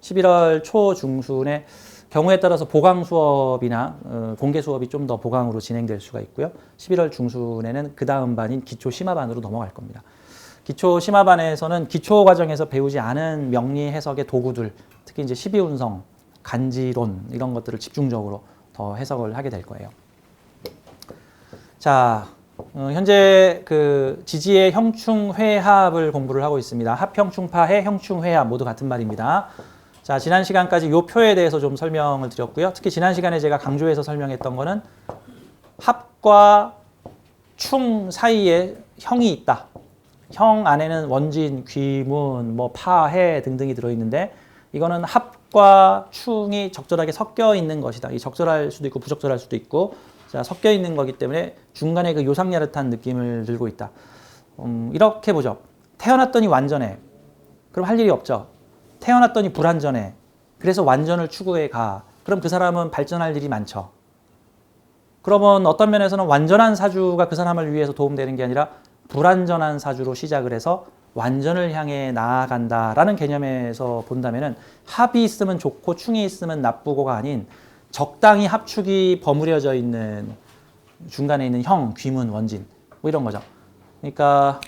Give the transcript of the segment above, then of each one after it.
(11월) 초 중순에 경우에 따라서 보강 수업이나 어, 공개 수업이 좀 더 보강으로 진행될 수가 있고요. 11월 중순에는 그 다음 반인 기초 심화반으로 넘어갈 겁니다. 기초 심화반에서는 기초 과정에서 배우지 않은 명리 해석의 도구들, 특히 이제 12운성, 간지론 이런 것들을 집중적으로 더 해석을 하게 될 거예요. 자, 어, 현재 그 지지의 형충회합을 공부를 하고 있습니다. 합형충파해 형충회합 모두 같은 말입니다. 자, 지난 시간까지 요 표에 대해서 좀 설명을 드렸고요. 특히 지난 시간에 제가 강조해서 설명했던 거는 합과 충 사이에 형이 있다. 형 안에는 원진, 귀문, 뭐 파해 등등이 들어있는데 이거는 합과 충이 적절하게 섞여 있는 것이다. 이 적절할 수도 있고 부적절할 수도 있고 자, 섞여 있는 거기 때문에 중간에 그 요상야릇한 느낌을 들고 있다. 음, 이렇게 보죠. 태어났더니 완전해. 그럼 할 일이 없죠. 태어났더니 불완전해. 그래서 완전을 추구해 가. 그럼 그 사람은 발전할 일이 많죠. 그러면 어떤 면에서는 완전한 사주가 그 사람을 위해서 도움되는 게 아니라 불완전한 사주로 시작을 해서 완전을 향해 나아간다라는 개념에서 본다면은 합이 있으면 좋고 충이 있으면 나쁘고가 아닌 적당히 합축이 버무려져 있는 중간에 있는 형, 귀문, 원진 뭐 이런 거죠. 그러니까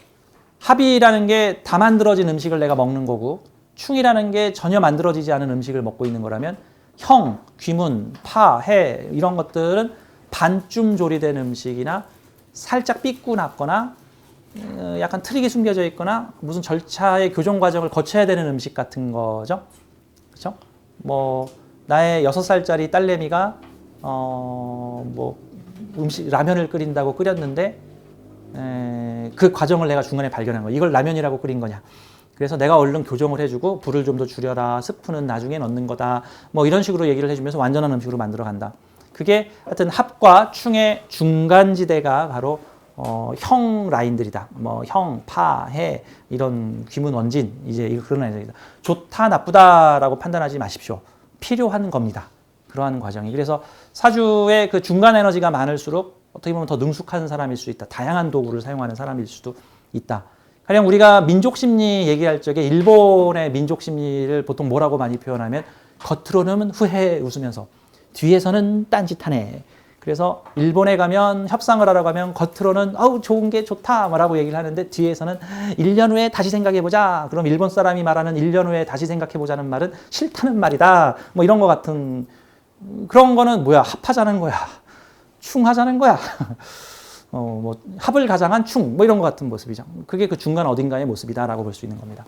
합이라는 게 다 만들어진 음식을 내가 먹는 거고 충이라는 게 전혀 만들어지지 않은 음식을 먹고 있는 거라면 형, 귀문, 파, 해 이런 것들은 반쯤 조리된 음식이나 살짝 삐꾸났거나 어, 약간 트릭이 숨겨져 있거나 무슨 절차의 교정 과정을 거쳐야 되는 음식 같은 거죠. 그렇죠? 뭐 나의 여섯 살짜리 딸내미가 어 뭐 음식 라면을 끓인다고 끓였는데 에, 그 과정을 내가 중간에 발견한 거. 이걸 라면이라고 끓인 거냐? 그래서 내가 얼른 교정을 해주고 불을 좀 더 줄여라. 스프는 나중에 넣는 거다. 뭐 이런 식으로 얘기를 해주면서 완전한 음식으로 만들어 간다. 그게 하여튼 합과 충의 중간 지대가 바로 어, 형 라인들이다. 뭐 형, 파, 해 이런 귀문 원진 이제 그런 라인들이다. 좋다 나쁘다라고 판단하지 마십시오. 필요한 겁니다. 그러한 과정이. 그래서 사주의 그 중간 에너지가 많을수록 어떻게 보면 더 능숙한 사람일 수 있다. 다양한 도구를 사용하는 사람일 수도 있다. 가령 우리가 민족 심리 얘기할 적에 일본의 민족 심리를 보통 뭐라고 많이 표현하면 겉으로는 후회 웃으면서 뒤에서는 딴짓하네. 그래서 일본에 가면 협상을 하러 가면 겉으로는 아우 좋은 게 좋다 뭐라고 얘기를 하는데 뒤에서는 1년 후에 다시 생각해 보자. 그럼 일본 사람이 말하는 1년 후에 다시 생각해 보자는 말은 싫다는 말이다. 뭐 이런 거 같은 그런 거는 뭐야? 합하자는 거야. 충하자는 거야. 어, 뭐 합을 가장한 충, 뭐 이런 것 같은 모습이죠. 그게 그 중간 어딘가의 모습이다라고 볼 수 있는 겁니다.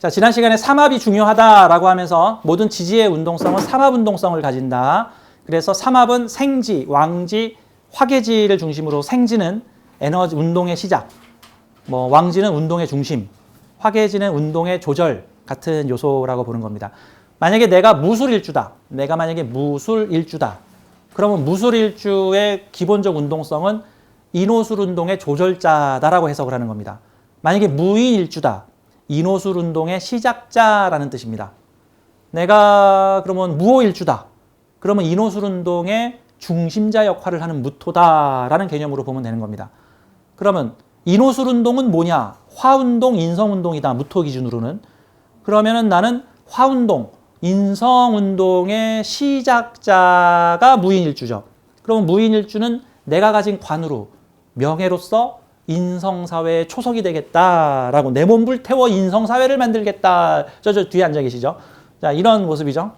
자, 지난 시간에 삼합이 중요하다라고 하면서 모든 지지의 운동성은 삼합 운동성을 가진다. 그래서 삼합은 생지, 왕지, 화계지를 중심으로 생지는 에너지 운동의 시작, 뭐 왕지는 운동의 중심, 화계지는 운동의 조절 같은 요소라고 보는 겁니다. 만약에 내가 무술일주다. 내가 만약에 무술일주다. 그러면 무술일주의 기본적 운동성은 인호술 운동의 조절자다라고 해석을 하는 겁니다. 만약에 무인일주다. 인호술 운동의 시작자라는 뜻입니다. 내가 그러면 무호일주다. 그러면 인호술 운동의 중심자 역할을 하는 무토다라는 개념으로 보면 되는 겁니다. 그러면 인호술 운동은 뭐냐? 화운동, 인성운동이다. 무토 기준으로는. 그러면은 나는 화운동, 인성운동의 시작자가 무인일주죠. 그럼 무인일주는 내가 가진 관으로 명예로서 인성사회의 초석이 되겠다라고 내 몸 불 태워 인성사회를 만들겠다. 저, 저 뒤에 앉아 계시죠? 자, 이런 모습이죠.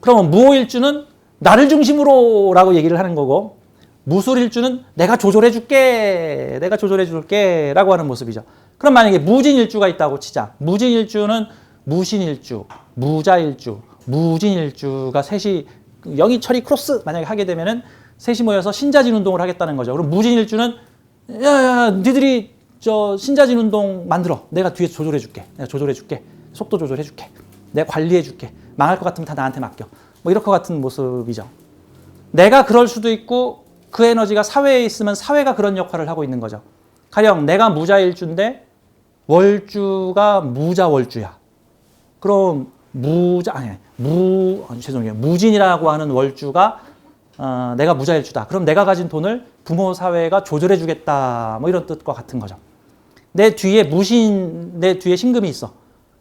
그러면 무호일주는 나를 중심으로 라고 얘기를 하는 거고, 무술일주는 내가 조절해 줄게. 내가 조절해 줄게. 라고 하는 모습이죠. 그럼 만약에 무진일주가 있다고 치자. 무진일주는 무신일주, 무자일주, 무진일주가 셋이 영이철이 크로스 만약에 하게 되면은 셋이 모여서 신자진 운동을 하겠다는 거죠. 그럼 무진일주는 야야 니들이 저 신자진 운동 만들어. 내가 뒤에 조절해 줄게. 내가 조절해 줄게. 속도 조절해 줄게. 내가 관리해 줄게. 망할 것 같으면 다 나한테 맡겨. 뭐 이럴 것 같은 모습이죠. 내가 그럴 수도 있고 그 에너지가 사회에 있으면 사회가 그런 역할을 하고 있는 거죠. 가령 내가 무자일주인데 월주가 무자월주야. 그럼 무자 아니 무 아니, 죄송해요 무진이라고 하는 월주가 어, 내가 무자일주다. 그럼 내가 가진 돈을 부모 사회가 조절해 주겠다. 뭐 이런 뜻과 같은 거죠. 내 뒤에 무신 내 뒤에 신금이 있어.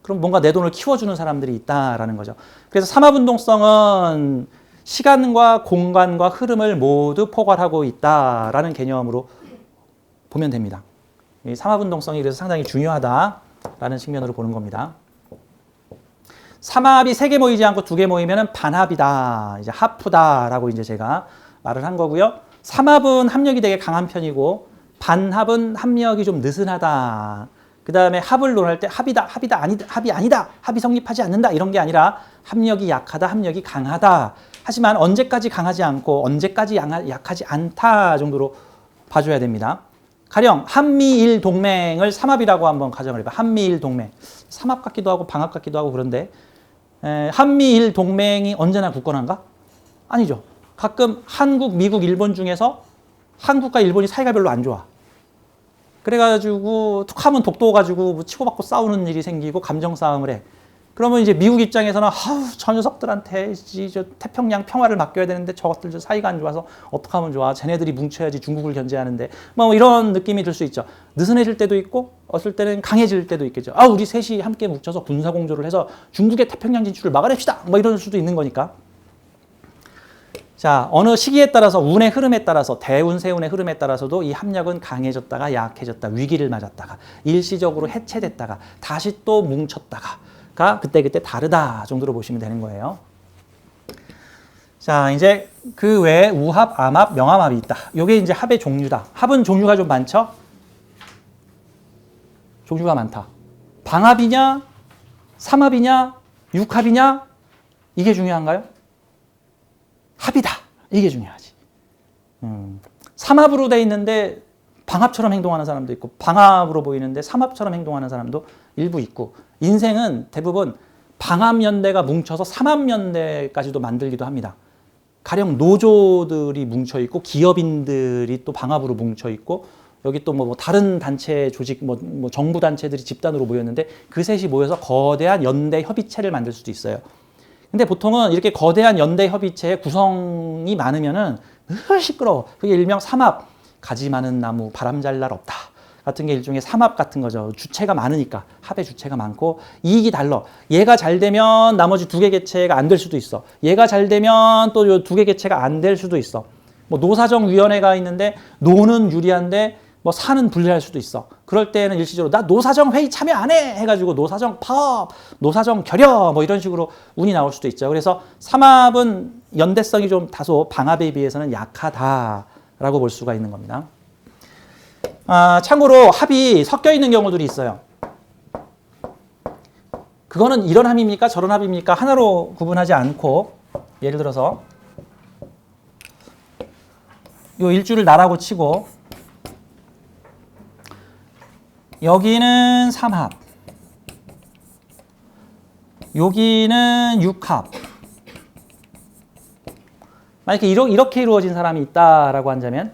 그럼 뭔가 내 돈을 키워주는 사람들이 있다라는 거죠. 그래서 삼합운동성은 시간과 공간과 흐름을 모두 포괄하고 있다라는 개념으로 보면 됩니다. 이 삼합운동성이 그래서 상당히 중요하다라는 측면으로 보는 겁니다. 삼합이 세 개 모이지 않고 두 개 모이면 반합이다. 이제 하프다라고 이제 제가 말을 한 거고요. 삼합은 합력이 되게 강한 편이고 반합은 합력이 좀 느슨하다. 그 다음에 합을 논할 때 합이다, 합이다, 아니다, 합이 아니다, 합이 성립하지 않는다 이런 게 아니라 합력이 약하다, 합력이 강하다. 하지만 언제까지 강하지 않고 언제까지 약하지 않다 정도로 봐줘야 됩니다. 가령 한미일 동맹을 삼합이라고 한번 가정을 해봐. 한미일 동맹. 삼합 같기도 하고 방합 같기도 하고 그런데 에, 한미일 동맹이 언제나 굳건한가? 아니죠. 가끔 한국, 미국, 일본 중에서 한국과 일본이 사이가 별로 안 좋아. 그래가지고 툭 하면 독도 가지고 뭐 치고받고 싸우는 일이 생기고 감정 싸움을 해. 그러면 이제 미국 입장에서는 아우 저 녀석들한테 이저 태평양 평화를 맡겨야 되는데 저것들 저 사이가 안 좋아서 어떻게 하면 좋아? 쟤네들이 뭉쳐야지 중국을 견제하는데 뭐 이런 느낌이 들 수 있죠. 느슨해질 때도 있고 어떨 때는 강해질 때도 있겠죠. 아 우리 셋이 함께 뭉쳐서 군사 공조를 해서 중국의 태평양 진출을 막아냅시다. 뭐 이럴 수도 있는 거니까. 자, 어느 시기에 따라서 운의 흐름에 따라서 대운, 세운의 흐름에 따라서도 이 합력은 강해졌다가 약해졌다, 위기를 맞았다가 일시적으로 해체됐다가 다시 또 뭉쳤다가 가 그때그때 다르다 정도로 보시면 되는 거예요. 자, 이제 그 외에 우합, 암합, 명암합이 있다. 요게 이제 합의 종류다. 합은 종류가 좀 많죠? 종류가 많다. 방합이냐, 삼합이냐, 육합이냐? 이게 중요한가요? 합이다. 이게 중요하지. 음, 삼합으로 돼 있는데 방합처럼 행동하는 사람도 있고 방합으로 보이는데 삼합처럼 행동하는 사람도 일부 있고 인생은 대부분 방합연대가 뭉쳐서 삼합연대까지도 만들기도 합니다. 가령 노조들이 뭉쳐 있고 기업인들이 또 방합으로 뭉쳐 있고 여기 또 뭐 다른 단체 조직 뭐, 뭐 정부 단체들이 집단으로 모였는데 그 셋이 모여서 거대한 연대 협의체를 만들 수도 있어요. 근데 보통은 이렇게 거대한 연대 협의체의 구성이 많으면은 늘 시끄러워. 그게 일명 삼합, 가지 많은 나무, 바람 잘 날 없다. 같은 게 일종의 삼합 같은 거죠. 주체가 많으니까 합의 주체가 많고 이익이 달러. 얘가 잘 되면 나머지 두 개 개체가 안 될 수도 있어. 얘가 잘 되면 또 두 개 개체가 안 될 수도 있어. 뭐 노사정 위원회가 있는데 노는 유리한데 뭐 사는 불리할 수도 있어. 그럴 때는 일시적으로 나 노사정 회의 참여 안 해 해가지고 노사정 파업, 노사정 결여 뭐 이런 식으로 운이 나올 수도 있죠. 그래서 삼합은 연대성이 좀 다소 방합에 비해서는 약하다라고 볼 수가 있는 겁니다. 아, 참고로 합이 섞여 있는 경우들이 있어요. 그거는 이런 합입니까? 저런 합입니까? 하나로 구분하지 않고 예를 들어서 요 일주를 나라고 치고 여기는 삼합 여기는 육합 만약에 이러- 이렇게 이루어진 사람이 있다라고 한다면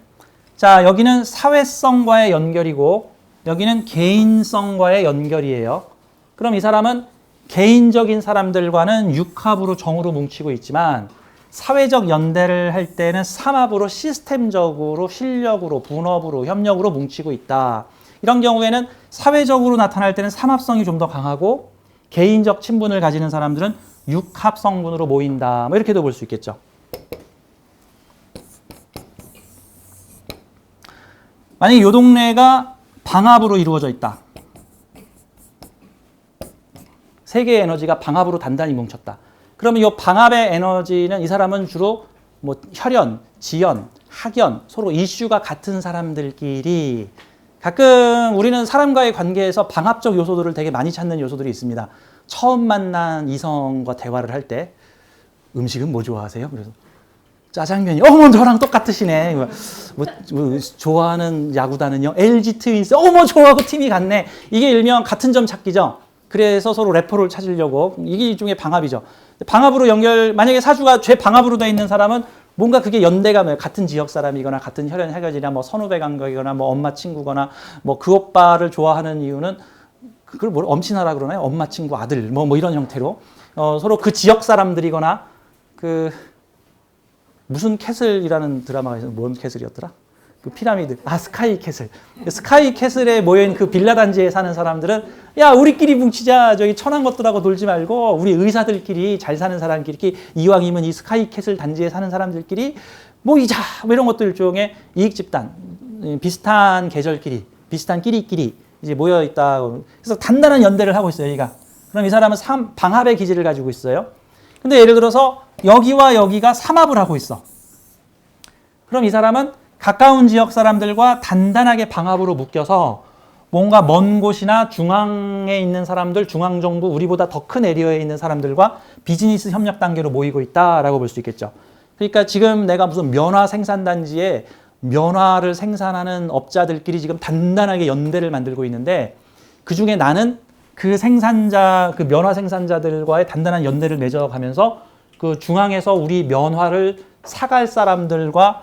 자 여기는 사회성과의 연결이고 여기는 개인성과의 연결이에요 그럼 이 사람은 개인적인 사람들과는 육합으로 정으로 뭉치고 있지만 사회적 연대를 할 때는 삼합으로 시스템적으로 실력으로 분업으로 협력으로 뭉치고 있다. 이런 경우에는 사회적으로 나타날 때는 삼합성이 좀 더 강하고 개인적 친분을 가지는 사람들은 육합 성분으로 모인다. 뭐 이렇게도 볼 수 있겠죠. 만약에 이 동네가 방합으로 이루어져 있다. 세 개의 에너지가 방합으로 단단히 뭉쳤다. 그러면 이 방합의 에너지는 이 사람은 주로 뭐 혈연, 지연, 학연, 서로 이슈가 같은 사람들끼리 가끔 우리는 사람과의 관계에서 방합적 요소들을 되게 많이 찾는 요소들이 있습니다. 처음 만난 이성과 대화를 할 때 음식은 뭐 좋아하세요? 그래서 짜장면이 어머 저랑 똑같으시네. 뭐, 뭐, 뭐 좋아하는 야구단은요 LG 트윈스. 어머 좋아하고 팀이 같네. 이게 일명 같은 점 찾기죠. 그래서 서로 래퍼를 찾으려고 이게 일종의 방합이죠. 방합으로 연결 만약에 사주가 죄 방합으로 돼 있는 사람은 뭔가 그게 연대가 뭐 같은 지역 사람이거나 같은 혈연 혈연이나 뭐 선후배 관계거나 뭐 엄마 친구거나 뭐 그 오빠를 좋아하는 이유는 그걸 뭘 엄친아라 그러나요? 엄마 친구 아들 뭐뭐 이런 형태로 어, 서로 그 지역 사람들이거나 그 무슨 캐슬이라는 드라마가 있어 뭔 캐슬이었더라? 그 피라미드. 아 스카이 캐슬. 스카이 캐슬에 모여있는 그 빌라 단지에 사는 사람들은 야 우리끼리 뭉치자. 저기 천한 것들하고 놀지 말고 우리 의사들끼리 잘 사는 사람끼리 이왕이면 이 스카이 캐슬 단지에 사는 사람들끼리 모이자 뭐 이런 것들 일종의 이익 집단 음, 비슷한 계절끼리 비슷한 끼리끼리 이제 모여 있다. 그래서 단단한 연대를 하고 있어요 여기가. 그럼 이 사람은 삼, 방합의 기질을 가지고 있어요 근데 예를 들어서 여기와 여기가 삼합을 하고 있어 그럼 이 사람은 가까운 지역 사람들과 단단하게 방합으로 묶여서 뭔가 먼 곳이나 중앙에 있는 사람들, 중앙정부, 우리보다 더 큰 에리어에 있는 사람들과 비즈니스 협력 단계로 모이고 있다라고 볼 수 있겠죠. 그러니까 지금 내가 무슨 면화 생산단지에 면화를 생산하는 업자들끼리 지금 단단하게 연대를 만들고 있는데 그 중에 나는 그 생산자, 그 면화 생산자들과의 단단한 연대를 맺어가면서 그 중앙에서 우리 면화를 사갈 사람들과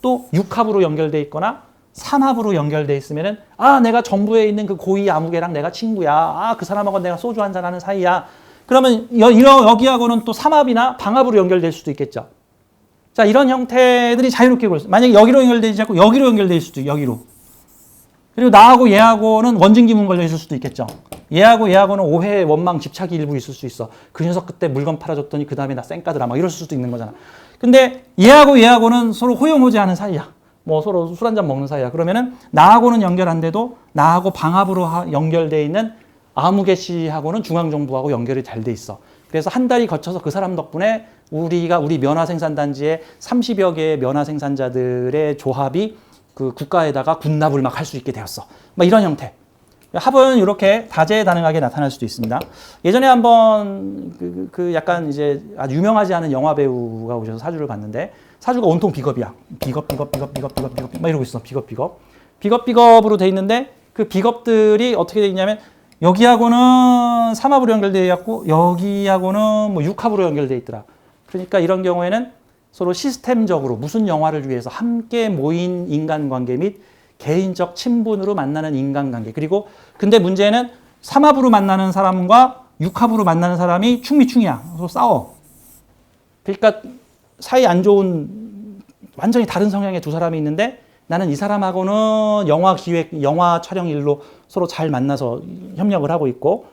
또 육합으로 연결돼 있거나 삼합으로 연결돼 있으면은 아 내가 정부에 있는 그 고위 아무개랑 내가 친구야. 아 그 사람하고 내가 소주 한잔 하는 사이야. 그러면 여, 이러, 여기하고는 또 삼합이나 방합으로 연결될 수도 있겠죠. 자 이런 형태들이 자유롭게 볼 수. 만약에 여기로 연결되지 않고 여기로 연결될 수도 여기로 그리고 나하고 얘하고는 원증기문 걸려 있을 수도 있겠죠 얘하고 얘하고는 오해 원망 집착이 일부 있을 수 있어 그 녀석 그때 물건 팔아줬더니 그 다음에 나 쌩까더라 막 이럴 수도 있는 거잖아 근데 얘하고 얘하고는 서로 호용호재하는 사이야. 뭐 서로 술 한잔 먹는 사이야. 그러면은 나하고는 연결 안 돼도 나하고 방합으로 연결돼 있는 아무개 씨하고는 중앙정부하고 연결이 잘 돼 있어. 그래서 한 달이 거쳐서 그 사람 덕분에 우리가 우리 면화 생산단지에 30여 개의 면화 생산자들의 조합이 그 국가에다가 군납을 막 할 수 있게 되었어. 막 이런 형태. 합은 이렇게 다재다능하게 나타날 수도 있습니다. 예전에 한번 그, 그 약간 이제 아주 유명하지 않은 영화 배우가 오셔서 사주를 봤는데 사주가 온통 비겁이야. 비겁, 비겁, 비겁, 비겁, 비겁, 비겁 막 이러고 있어. 비겁, 비겁. 비겁, 비겁으로 돼 있는데 그 비겁들이 어떻게 돼 있냐면 여기하고는 삼합으로 연결되어 있고 여기하고는 뭐 육합으로 연결되어 있더라. 그러니까 이런 경우에는 서로 시스템적으로 무슨 영화를 위해서 함께 모인 인간관계 및 개인적 친분으로 만나는 인간관계. 그리고 근데 문제는 삼합으로 만나는 사람과 육합으로 만나는 사람이 충미충이야. 서로 싸워. 그러니까 사이 안 좋은 완전히 다른 성향의 두 사람이 있는데 나는 이 사람하고는 영화 기획, 영화 촬영 일로 서로 잘 만나서 협력을 하고 있고,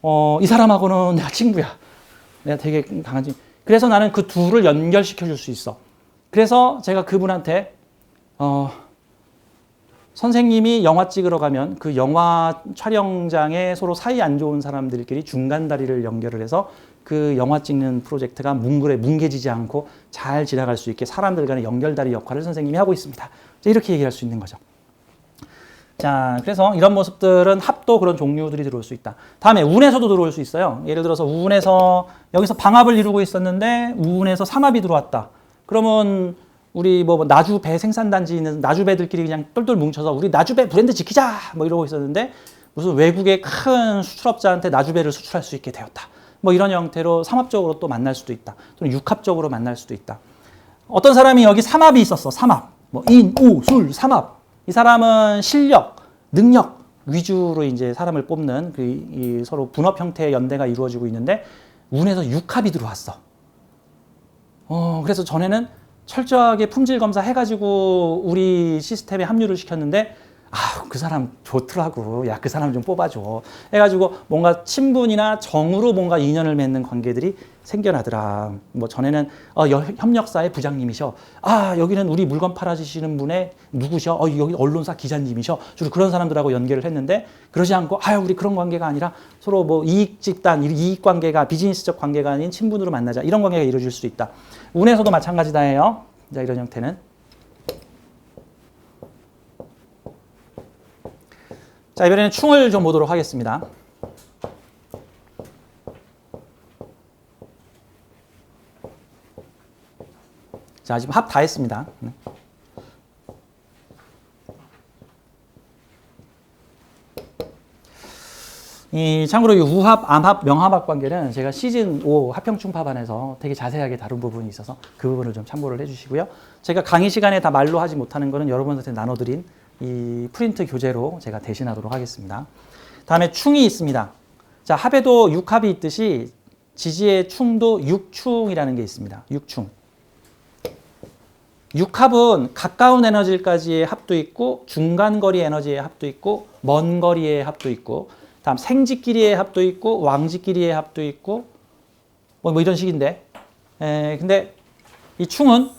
어, 이 사람하고는 내가 친구야. 내가 되게 강한 친 그래서 나는 그 둘을 연결시켜 줄 수 있어. 그래서 제가 그분한테, 어, 선생님이 영화 찍으러 가면 그 영화 촬영장에 서로 사이 안 좋은 사람들끼리 중간 다리를 연결을 해서 그 영화 찍는 프로젝트가 뭉그레 뭉개지지 않고 잘 지나갈 수 있게 사람들 간의 연결다리 역할을 선생님이 하고 있습니다. 이렇게 얘기할 수 있는 거죠. 자, 그래서 이런 모습들은 합도 그런 종류들이 들어올 수 있다. 다음에 운에서도 들어올 수 있어요. 예를 들어서 운에서 여기서 방합을 이루고 있었는데 운에서 삼합이 들어왔다. 그러면 우리 뭐 나주 배 생산단지 있는 나주 배들끼리 그냥 똘똘 뭉쳐서 우리 나주 배 브랜드 지키자 뭐 이러고 있었는데 무슨 외국의 큰 수출업자한테 나주 배를 수출할 수 있게 되었다. 뭐 이런 형태로 삼합적으로 또 만날 수도 있다. 또는 육합적으로 만날 수도 있다. 어떤 사람이 여기 삼합이 있었어. 삼합. 뭐 인, 우, 술, 삼합. 이 사람은 실력, 능력 위주로 이제 사람을 뽑는 그 서로 분업 형태의 연대가 이루어지고 있는데 운에서 육합이 들어왔어. 어, 그래서 전에는 철저하게 품질 검사 해가지고 우리 시스템에 합류를 시켰는데 아, 그 사람 좋더라고. 야, 그 사람 좀 뽑아줘. 해가지고 뭔가 친분이나 정으로 뭔가 인연을 맺는 관계들이 생겨나더라. 뭐 전에는 어, 협력사의 부장님이셔. 아, 여기는 우리 물건 팔아주시는 분의 누구셔? 어, 여기 언론사 기자님이셔. 주로 그런 사람들하고 연결을 했는데 그러지 않고 아, 우리 그런 관계가 아니라 서로 뭐 이익 집단, 이익 관계가 비즈니스적 관계가 아닌 친분으로 만나자. 이런 관계가 이루어질 수 있다. 운에서도 마찬가지다예요. 자, 이런 형태는. 자, 이번에는 충을 좀 보도록 하겠습니다. 자, 지금 합 다 했습니다. 네. 이 참고로 이 우합, 암합, 명합학 관계는 제가 시즌 5 합평충파반에서 되게 자세하게 다룬 부분이 있어서 그 부분을 좀 참고를 해주시고요. 제가 강의 시간에 다 말로 하지 못하는 거는 여러분한테 나눠드린 이 프린트 교재로 제가 대신하도록 하겠습니다. 다음에 충이 있습니다. 자, 합에도 육합이 있듯이 지지의 충도 육충이라는 게 있습니다. 육충. 육합은 가까운 에너지까지의 합도 있고 중간 거리 에너지의 합도 있고 먼 거리의 합도 있고 다음 생지끼리의 합도 있고 왕지끼리의 합도 있고 뭐, 뭐 이런 식인데 에, 근데 이 충은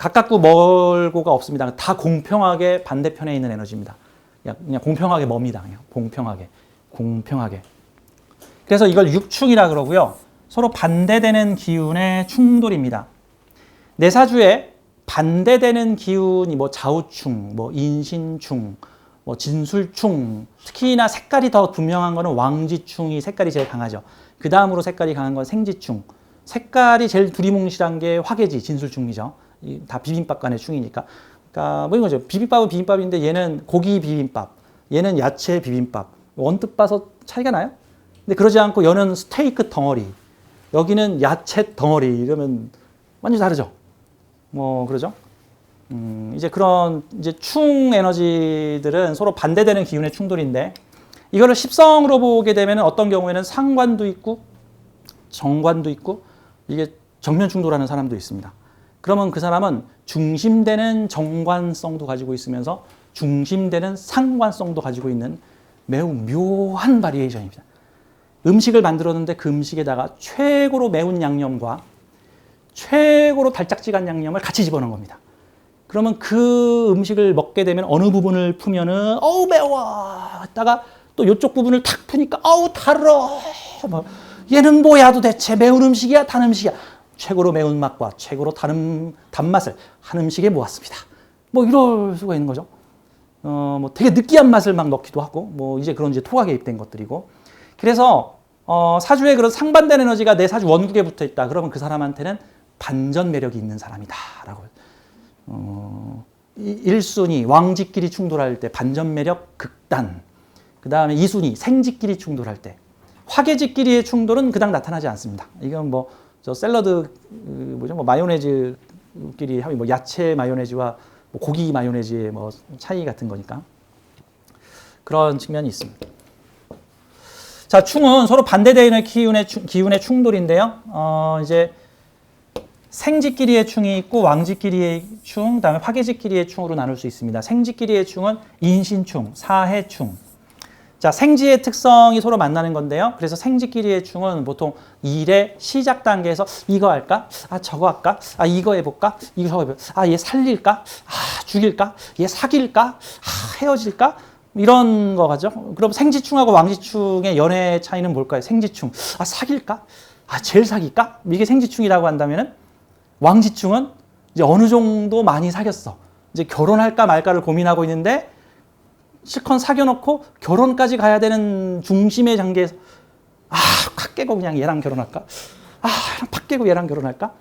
가깝고 멀고가 없습니다. 다 공평하게 반대편에 있는 에너지입니다. 그냥, 공평하게 멉니다. 그냥 공평하게 공평하게. 그래서 이걸 육충이라 그러고요. 서로 반대되는 기운의 충돌입니다. 내 사주에 반대되는 기운이 뭐 좌우충, 뭐 인신충, 뭐 진술충, 특히나 색깔이 더 분명한 거는 왕지충이 색깔이 제일 강하죠. 그 다음으로 색깔이 강한 건 생지충. 색깔이 제일 두리뭉실한 게 화개지, 진술충이죠. 이다 비빔밥 간의 충이니까. 그러니까 뭐 이거죠. 비빔밥은 비빔밥인데 얘는 고기 비빔밥, 얘는 야채 비빔밥. 원뜻 봐서 차이가 나요? 근데 그러지 않고 얘는 스테이크 덩어리, 여기는 야채 덩어리 이러면 완전 히 다르죠. 뭐 그러죠. 음, 이제 그런 이제 충 에너지들은 서로 반대되는 기운의 충돌인데 이거를 십성으로 보게 되면 어떤 경우에는 상관도 있고 정관도 있고 이게 정면 충돌하는 사람도 있습니다. 그러면 그 사람은 중심되는 정관성도 가지고 있으면서 중심되는 상관성도 가지고 있는 매우 묘한 바리에이션입니다. 음식을 만들었는데 그 음식에다가 최고로 매운 양념과 최고로 달짝지간 양념을 같이 집어넣은 겁니다. 그러면 그 음식을 먹게 되면 어느 부분을 푸면은 어우 매워! 했다가 또 이쪽 부분을 탁 푸니까 어우 달어! 뭐 얘는 뭐야 도대체? 매운 음식이야? 단 음식이야 최고로 매운 맛과 최고로 단 단맛을 한 음식에 모았습니다. 뭐 이럴 수가 있는 거죠. 어, 뭐 되게 느끼한 맛을 막 넣기도 하고, 뭐 이제 그런 이제 토가 개입된 것들이고. 그래서, 어, 사주에 그런 상반된 에너지가 내 사주 원국에 붙어 있다. 그러면 그 사람한테는 반전 매력이 있는 사람이다. 라고. 어, 1순위, 왕지끼리 충돌할 때 반전 매력 극단. 그 다음에 2순위, 생지끼리 충돌할 때. 화계지끼리의 충돌은 그닥 나타나지 않습니다. 이건 뭐, 저 샐러드, 그 뭐죠? 뭐 마요네즈끼리 하면 뭐 야채 마요네즈와 뭐 고기 마요네즈의 뭐 차이 같은 거니까 그런 측면이 있습니다. 자, 충은 서로 반대되는 기운의, 기운의 충돌인데요. 어, 이제 생지끼리의 충이 있고 왕지끼리의 충, 그다음에 화계지끼리의 충으로 나눌 수 있습니다. 생지끼리의 충은 인신충, 사해충. 자, 생지의 특성이 서로 만나는 건데요. 그래서 생지끼리의 충은 보통 일의 시작 단계에서 이거 할까? 아, 저거 할까? 아, 이거 해볼까? 이거 해볼까? 아, 얘 살릴까? 아, 죽일까? 얘 사귈까? 아, 헤어질까? 이런 거 가죠. 그럼 생지충하고 왕지충의 연애 차이는 뭘까요? 생지충. 아, 사귈까? 아, 제일 사귈까? 이게 생지충이라고 한다면은 왕지충은 이제 어느 정도 많이 사귀었어. 이제 결혼할까 말까를 고민하고 있는데 실컷 사귀어놓고 결혼까지 가야 되는 중심의 단계에서 아, 팍 깨고 그냥 얘랑 결혼할까? 아, 팍 깨고 얘랑 결혼할까?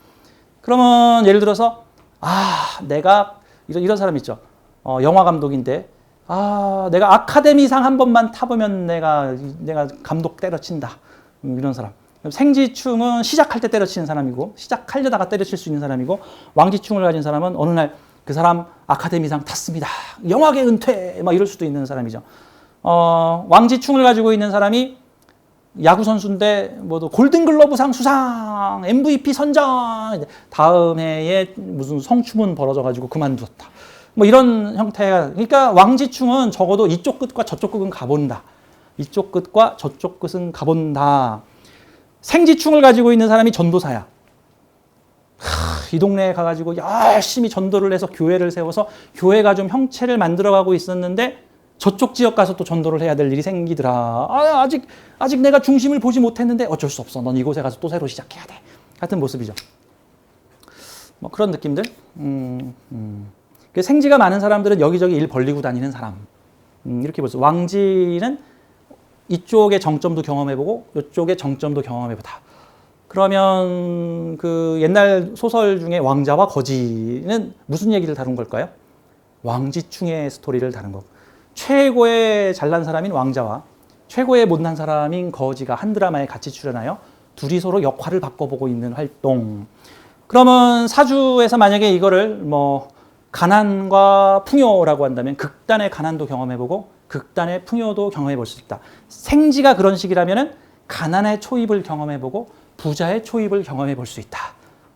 그러면 예를 들어서 아, 내가 이런, 이런 사람 있죠. 어, 영화 감독인데 아, 내가 아카데미상 한 번만 타보면 내가 내가 감독 때려친다. 음, 이런 사람. 생지충은 시작할 때 때려치는 사람이고 시작하려다가 때려칠 수 있는 사람이고 왕지충을 가진 사람은 어느 날 그 사람 아카데미상 탔습니다. 영화계 은퇴 막 이럴 수도 있는 사람이죠. 어, 왕지충을 가지고 있는 사람이 야구 선수인데 뭐도 골든글러브상 수상, MVP 선정 다음 해에 무슨 성추문 벌어져 가지고 그만두었다. 뭐 이런 형태가 그러니까 왕지충은 적어도 이쪽 끝과 저쪽 끝은 가본다. 이쪽 끝과 저쪽 끝은 가본다. 생지충을 가지고 있는 사람이 전도사야. 하, 이 동네에 가가지고 열심히 전도를 해서 교회를 세워서 교회가 좀 형체를 만들어가고 있었는데 저쪽 지역 가서 또 전도를 해야 될 일이 생기더라. 아, 아직 아직 내가 중심을 보지 못했는데 어쩔 수 없어. 넌 이곳에 가서 또 새로 시작해야 돼. 같은 모습이죠. 뭐 그런 느낌들. 음, 음. 그 생지가 많은 사람들은 여기저기 일 벌리고 다니는 사람. 음, 이렇게 볼수. 왕지는 이쪽의 정점도 경험해보고 이쪽의 정점도 경험해보다. 그러면 그 옛날 소설 중에 왕자와 거지는 무슨 얘기를 다룬 걸까요? 왕지충의 스토리를 다룬 거. 최고의 잘난 사람인 왕자와 최고의 못난 사람인 거지가 한 드라마에 같이 출연하여 둘이 서로 역할을 바꿔보고 있는 활동. 그러면 사주에서 만약에 이거를 뭐 가난과 풍요라고 한다면 극단의 가난도 경험해보고 극단의 풍요도 경험해 볼 수 있다. 생지가 그런 식이라면은 가난의 초입을 경험해보고 부자의 초입을 경험해 볼 수 있다.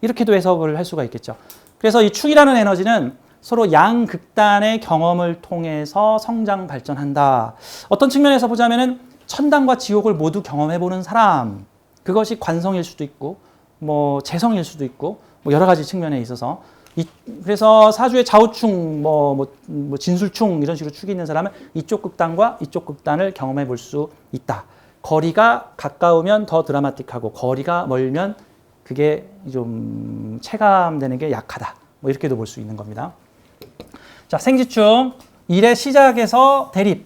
이렇게도 해석을 할 수가 있겠죠. 그래서 이 축이라는 에너지는 서로 양극단의 경험을 통해서 성장 발전한다. 어떤 측면에서 보자면은 천당과 지옥을 모두 경험해 보는 사람. 그것이 관성일 수도 있고, 뭐 재성일 수도 있고, 뭐 여러 가지 측면에 있어서 이, 그래서 사주의 좌우충, 뭐, 뭐, 뭐 진술충 이런 식으로 축이 있는 사람은 이쪽 극단과 이쪽 극단을 경험해 볼 수 있다. 거리가 가까우면 더 드라마틱하고 거리가 멀면 그게 좀 체감되는 게 약하다. 뭐 이렇게도 볼 수 있는 겁니다. 자, 생지충 일의 시작에서 대립.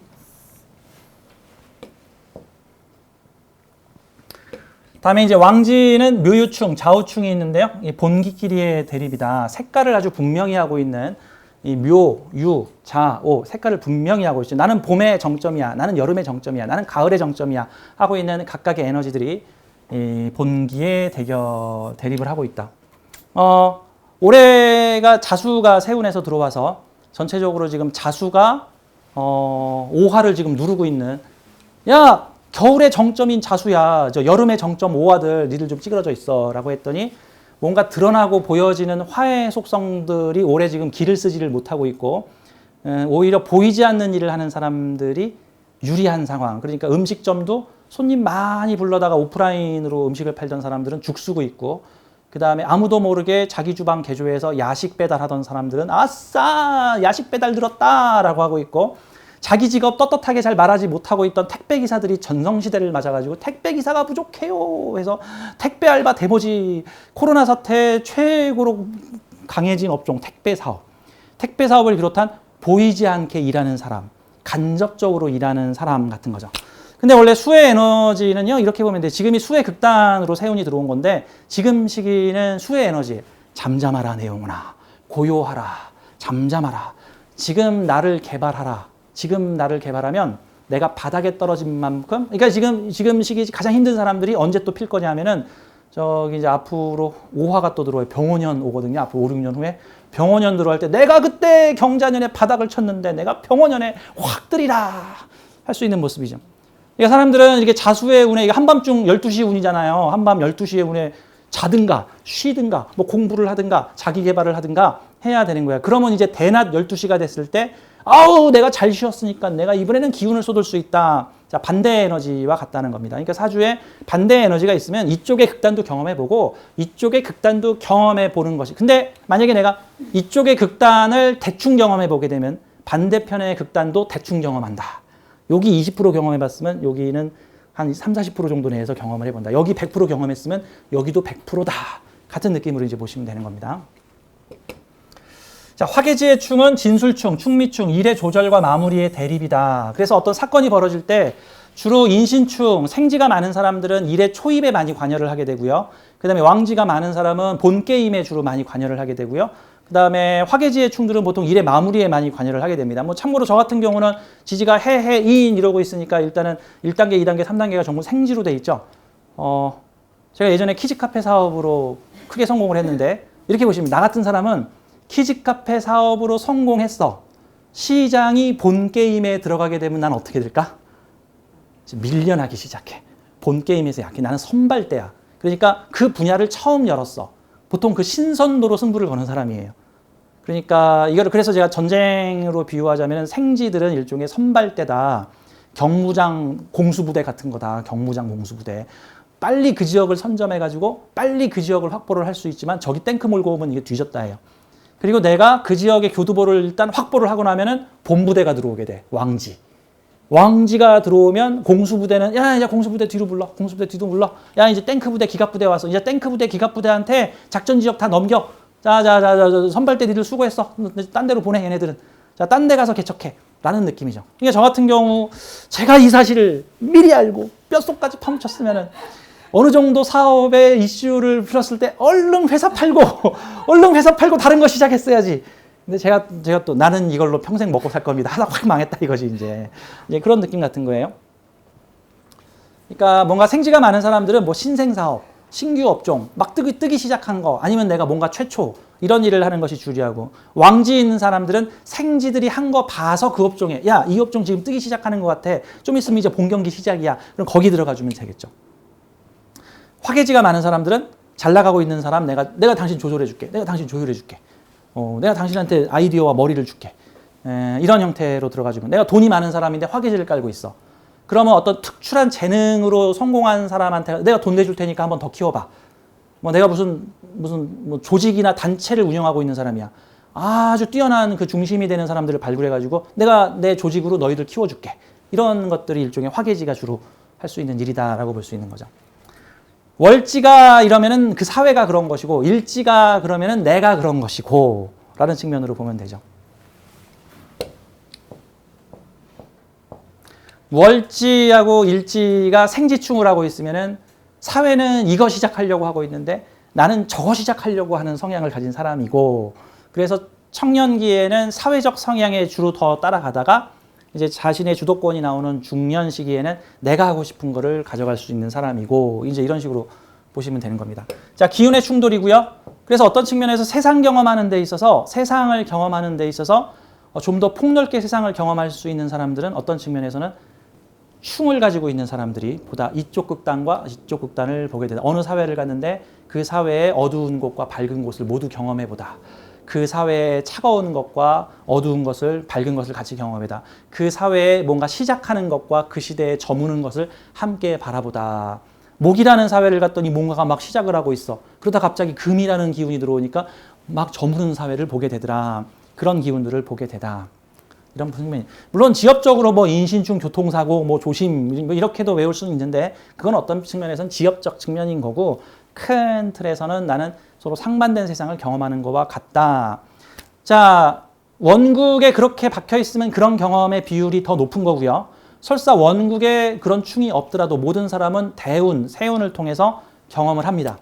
다음에 이제 왕지는 묘유충, 좌우충이 있는데요. 이 본기끼리의 대립이다. 색깔을 아주 분명히 하고 있는 이 묘, 유, 자, 오 색깔을 분명히 하고 있죠. 나는 봄의 정점이야. 나는 여름의 정점이야. 나는 가을의 정점이야. 하고 있는 각각의 에너지들이 이 본기의 대결 대립을 하고 있다. 어, 올해가 자수가 세운에서 들어와서 전체적으로 지금 자수가 어, 오화를 지금 누르고 있는 야 겨울의 정점인 자수야 저 여름의 정점 오화들 니들 좀 찌그러져 있어라고 했더니 뭔가 드러나고 보여지는 화의 속성들이 올해 지금 길을 쓰지를 못하고 있고 에, 오히려 보이지 않는 일을 하는 사람들이 유리한 상황. 그러니까 음식점도 손님 많이 불러다가 오프라인으로 음식을 팔던 사람들은 죽쓰고 있고 그 다음에 아무도 모르게 자기 주방 개조해서 야식 배달하던 사람들은 아싸 야식 배달 들었다라고 하고 있고 자기 직업 떳떳하게 잘 말하지 못하고 있던 택배 기사들이 전성시대를 맞아가지고 택배 기사가 부족해요 해서 택배 알바 대모지 코로나 사태 최고로 강해진 업종 택배 사업. 택배 사업을 비롯한 보이지 않게 일하는 사람 간접적으로 일하는 사람 같은 거죠. 근데 원래 수의 에너지는요 이렇게 보면 돼 지금이 수의 극단으로 세운이 들어온 건데 지금 시기는 수의 에너지 잠잠하라 내용은아 고요하라 잠잠하라. 지금 나를 개발하라 지금 나를 개발하면 내가 바닥에 떨어진 만큼 그러니까 지금 지금 시기 가장 힘든 사람들이 언제 또 필 거냐 하면은 저기 이제 앞으로 오화가 또 들어와요 병원년 오거든요 앞으로 5, 6년 후에 병원년 들어갈 때 내가 그때 경자년에 바닥을 쳤는데 내가 병원년에 확 들이라 할 수 있는 모습이죠. 그러니까 사람들은 이게 자수의 운에 이게 한밤중 12시 운이잖아요. 한밤 12시의 운에 자든가 쉬든가 뭐 공부를 하든가 자기 개발을 하든가 해야 되는 거야. 그러면 이제 대낮 12시가 됐을 때 아우 내가 잘 쉬었으니까 내가 이번에는 기운을 쏟을 수 있다. 자 반대 에너지와 같다는 겁니다. 그러니까 사주에 반대 에너지가 있으면 이쪽의 극단도 경험해 보고 이쪽의 극단도 경험해 보는 것이. 근데 만약에 내가 이쪽의 극단을 대충 경험해 보게 되면 반대편의 극단도 대충 경험한다. 여기 20% 경험해 봤으면 여기는 한 3, 40% 정도 내에서 경험을 해본다. 여기 100% 경험했으면 여기도 100%다. 같은 느낌으로 이제 보시면 되는 겁니다. 자, 화계지의 충은 진술충, 충미충, 일의 조절과 마무리의 대립이다. 그래서 어떤 사건이 벌어질 때 주로 인신충, 생지가 많은 사람들은 일의 초입에 많이 관여를 하게 되고요. 그 다음에 왕지가 많은 사람은 본 게임에 주로 많이 관여를 하게 되고요. 그 다음에 화계지의 충들은 보통 일의 마무리에 많이 관여를 하게 됩니다. 뭐 참고로 저 같은 경우는 지지가 해, 해, 인 이러고 있으니까 일단은 1단계, 2단계, 3단계가 전부 생지로 돼 있죠. 어, 제가 예전에 키즈 카페 사업으로 크게 성공을 했는데 이렇게 보시면 나 같은 사람은 키즈 카페 사업으로 성공했어. 시장이 본 게임에 들어가게 되면 난 어떻게 될까? 밀려나기 시작해. 본 게임에서 약해. 나는 선발대야. 그러니까 그 분야를 처음 열었어. 보통 그 신선도로 승부를 거는 사람이에요. 그러니까 이거를 그래서 제가 전쟁으로 비유하자면 생지들은 일종의 선발대다. 경무장 공수부대 같은 거다. 경무장 공수부대. 빨리 그 지역을 선점해 가지고 빨리 그 지역을 확보를 할 수 있지만 저기 탱크 몰고 오면 이게 뒤졌다 해요. 그리고 내가 그 지역의 교두보를 일단 확보를 하고 나면은 본부대가 들어오게 돼. 왕지. 왕지가 들어오면 공수부대는 야 이제 공수부대 뒤로 불러 공수부대 뒤로 불러. 야 이제 탱크부대 기갑부대 와서. 이제 탱크부대 기갑부대한테 작전 지역 다 넘겨. 자자자자 선발대 니들 수고했어. 딴 데로 보내 얘네들은. 자딴 데 가서 개척해. 라는 느낌이죠. 그러니까 저 같은 경우 제가 이 사실을 미리 알고 뼛속까지 파묻혔으면은 어느 정도 사업의 이슈를 풀었을 때 얼른 회사 팔고 얼른 회사 팔고 다른 거 시작했어야지. 근데 제가 제가 또 나는 이걸로 평생 먹고 살 겁니다. 하다 확 망했다 이거지 이제. 이제 그런 느낌 같은 거예요. 그러니까 뭔가 생지가 많은 사람들은 뭐 신생 사업, 신규 업종 막 뜨기 뜨기 시작한 거 아니면 내가 뭔가 최초 이런 일을 하는 것이 주리하고 왕지 있는 사람들은 생지들이 한 거 봐서 그 업종에 야 이 업종 지금 뜨기 시작하는 것 같아. 좀 있으면 이제 본 경기 시작이야. 그럼 거기 들어가 주면 되겠죠 화계지가 많은 사람들은 잘 나가고 있는 사람 내가 내가 당신 조절해 줄게. 내가 당신 조율해 줄게. 어, 내가 당신한테 아이디어와 머리를 줄게. 에, 이런 형태로 들어가지고 내가 돈이 많은 사람인데 화계지를 깔고 있어. 그러면 어떤 특출한 재능으로 성공한 사람한테 내가 돈 내줄 테니까 한번 더 키워봐. 뭐 내가 무슨 무슨 뭐 조직이나 단체를 운영하고 있는 사람이야. 아주 뛰어난 그 중심이 되는 사람들을 발굴해가지고 내가 내 조직으로 너희들 키워줄게. 이런 것들이 일종의 화계지가 주로 할 수 있는 일이다라고 볼 수 있는 거죠. 월지가 이러면은 그 사회가 그런 것이고 일지가 그러면은 내가 그런 것이고 라는 측면으로 보면 되죠. 월지하고 일지가 생지충을 하고 있으면은 사회는 이거 시작하려고 하고 있는데 나는 저거 시작하려고 하는 성향을 가진 사람이고 그래서 청년기에는 사회적 성향에 주로 더 따라가다가 이제 자신의 주도권이 나오는 중년 시기에는 내가 하고 싶은 거를 가져갈 수 있는 사람이고 이제 이런 식으로 보시면 되는 겁니다. 자, 기운의 충돌이고요. 그래서 어떤 측면에서 세상 경험하는 데 있어서 세상을 경험하는 데 있어서 어, 좀더 폭넓게 세상을 경험할 수 있는 사람들은 어떤 측면에서는 충을 가지고 있는 사람들이 보다 이쪽 극단과 이쪽 극단을 보게 된다. 어느 사회를 갔는데 그 사회의 어두운 곳과 밝은 곳을 모두 경험해 보다. 그 사회의 차가운 것과 어두운 것을 밝은 것을 같이 경험해다. 그 사회에 뭔가 시작하는 것과 그 시대에 저무는 것을 함께 바라보다. 목이라는 사회를 갔더니 뭔가가 막 시작을 하고 있어. 그러다 갑자기 금이라는 기운이 들어오니까 막 저무는 사회를 보게 되더라. 그런 기운들을 보게 되다. 이런 측면이 물론 지역적으로 뭐 인신충 교통사고 뭐 조심 뭐 이렇게도 외울 수는 있는데 그건 어떤 측면에서는 지역적 측면인 거고 큰 틀에서는 나는 서로 상반된 세상을 경험하는 것과 같다. 자 원국에 그렇게 박혀 있으면 그런 경험의 비율이 더 높은 거고요. 설사 원국에 그런 충이 없더라도 모든 사람은 대운, 세운을 통해서 경험을 합니다.